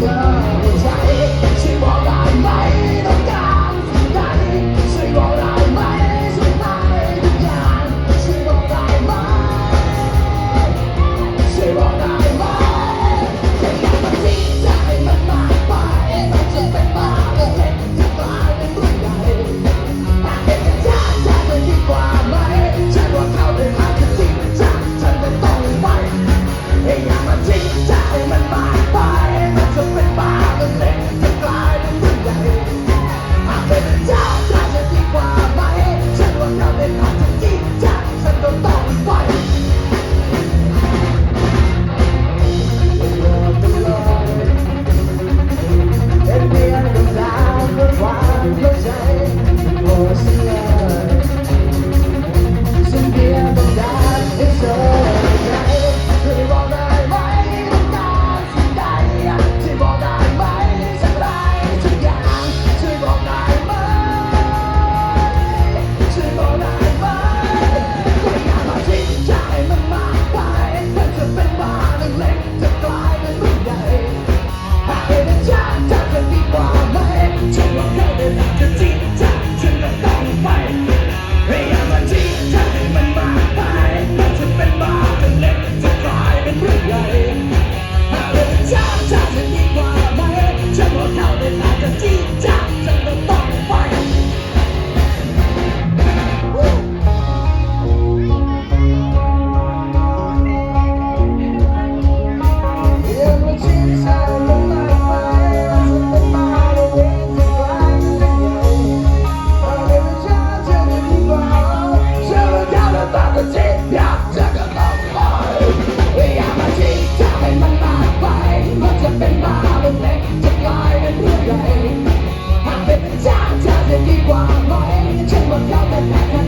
Yeah. my body, you take my love and